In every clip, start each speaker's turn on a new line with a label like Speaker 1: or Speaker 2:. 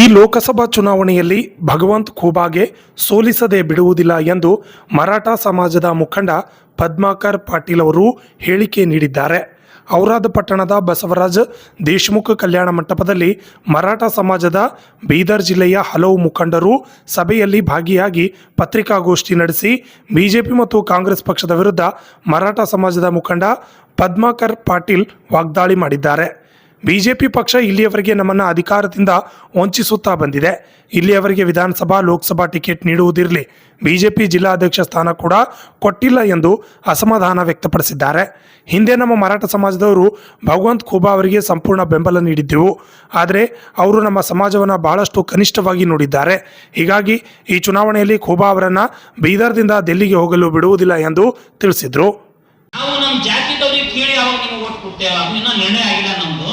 Speaker 1: ಈ ಲೋಕಸಭಾ ಚುನಾವಣೆಯಲ್ಲಿ ಭಗವಂತ್ ಖೂಬಾಗೆ ಸೋಲಿಸದೆ ಬಿಡುವುದಿಲ್ಲ ಎಂದು ಮರಾಠ ಸಮಾಜದ ಮುಖಂಡ ಪದ್ಮಾಕರ್ ಪಾಟೀಲ್ ಅವರು ಹೇಳಿಕೆ ನೀಡಿದ್ದಾರೆ. ಔರಾದ ಪಟ್ಟಣದ ಬಸವರಾಜ್ ದೇಶಮುಖ ಕಲ್ಯಾಣ ಮಂಟಪದಲ್ಲಿ ಮರಾಠ ಸಮಾಜದ ಬೀದರ್ ಜಿಲ್ಲೆಯ ಹಲವು ಮುಖಂಡರು ಸಭೆಯಲ್ಲಿ ಭಾಗಿಯಾಗಿ ಪತ್ರಿಕಾಗೋಷ್ಠಿ ನಡೆಸಿ ಬಿಜೆಪಿ ಮತ್ತು ಕಾಂಗ್ರೆಸ್ ಪಕ್ಷದ ವಿರುದ್ಧ ಮರಾಠ ಸಮಾಜದ ಮುಖಂಡ ಪದ್ಮಾಕರ್ ಪಾಟೀಲ್ ವಾಗ್ದಾಳಿ ಮಾಡಿದ್ದಾರೆ. ಬಿಜೆಪಿ ಪಕ್ಷ ಇಲ್ಲಿಯವರೆಗೆ ನಮ್ಮನ್ನು ಅಧಿಕಾರದಿಂದ ವಂಚಿಸುತ್ತಾ ಬಂದಿದೆ. ಇಲ್ಲಿಯವರೆಗೆ ವಿಧಾನಸಭಾ, ಲೋಕಸಭಾ ಟಿಕೆಟ್ ನೀಡುವುದಿರಲಿ. ಬಿಜೆಪಿ ಜಿಲ್ಲಾಧ್ಯಕ್ಷ ಸ್ಥಾನ ಕೂಡ ಕೊಟ್ಟಿಲ್ಲ ಎಂದು ಅಸಮಾಧಾನ ವ್ಯಕ್ತಪಡಿಸಿದ್ದಾರೆ. ಹಿಂದೆ ನಮ್ಮ ಮರಾಠ ಸಮಾಜದವರು ಭಗವಂತ್ ಖೂಬಾ ಅವರಿಗೆ ಸಂಪೂರ್ಣ ಬೆಂಬಲ ನೀಡಿದ್ದೆವು. ಆದರೆ ಅವರು ನಮ್ಮ ಸಮಾಜವನ್ನು ಬಹಳಷ್ಟು ಕನಿಷ್ಠವಾಗಿ ನೋಡಿದ್ದಾರೆ. ಹೀಗಾಗಿ ಈ ಚುನಾವಣೆಯಲ್ಲಿ ಖೂಬಾ ಅವರನ್ನು ಬೀದರ್ದಿಂದ ದೆಲ್ಲಿಗೆ ಹೋಗಲು ಬಿಡುವುದಿಲ್ಲ ಎಂದು ತಿಳಿಸಿದರು.
Speaker 2: ನಾವು ನಮ್ಮ ಜಾತಿದವ್ರಿಗೆ ಕೇಳಿ ಅವಾಗ ನಿಮ್ಗೆ ಓಟ್ ಕೊಡ್ತೇವೆ? ಅದು ಇನ್ನೂ ನಿರ್ಣಯ ಆಗಿಲ್ಲ ನಮ್ದು.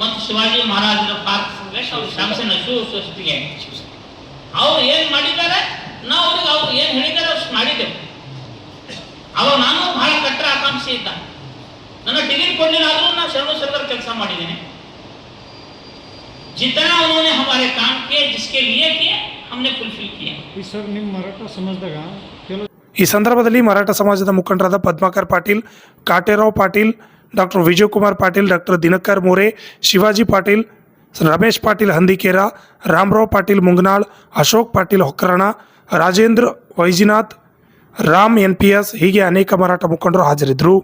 Speaker 2: ಮತ್ತು ಶಿವಾಜಿ ಮಹಾರಾಜರ ಪಾರ್ಕ್ ಅವ್ರು ಶಾಂಸನ್ ಹಸು ಸೊಸೈಟಿಗೆ ಅವ್ರು ಏನು ಮಾಡಿದ್ದಾರೆ ನಾವು ಅವ್ರಿಗೆ ಅವ್ರು ಏನು ಹೇಳಿದ್ದಾರೆ ಅಷ್ಟು ಮಾಡಿದ್ದೆವು ಅವಾಗ ನಾನು ಬಹಳ ಕಟ್ಟರ ಆಕಾಂಕ್ಷೆ ಇದ್ದ ನನ್ನ ಟಿಕೆಟ್ ಕೊಡಲಿಲ್ಲ ಆದರೂ ನಾನು ಶರಣ ಸರ್ಕಾರ ಕೆಲಸ ಮಾಡಿದ್ದೇನೆ जितना उन्होंने हमारे काम किए जिसके लिए किए हमने फुलफिल किया
Speaker 3: ಈ ಸರ್ ನಿಮ್ಮ ಮರಾಠ ಸಮಾಜದಾಗ ಕೆಲವು
Speaker 1: ಈ ಸಂದರ್ಭದಲ್ಲಿ ಮರಾಠ ಸಮಾಜದ ಮುಖಂಡರಾದ Padmakar Patil Katerao Patil doctor Vijaykumar Patil, doctor Dinkar More, Shivaji Patil, Ramesh Patil Handikera, Ramrao Patil Munganal, Ashok Patil Hokkarana, Rajendra Vaijinath, Ram N P S ಹೀಗೆ ಅನೇಕ ಮರಾಠ ಮುಖಂಡರು ಹಾಜರಿದ್ದರು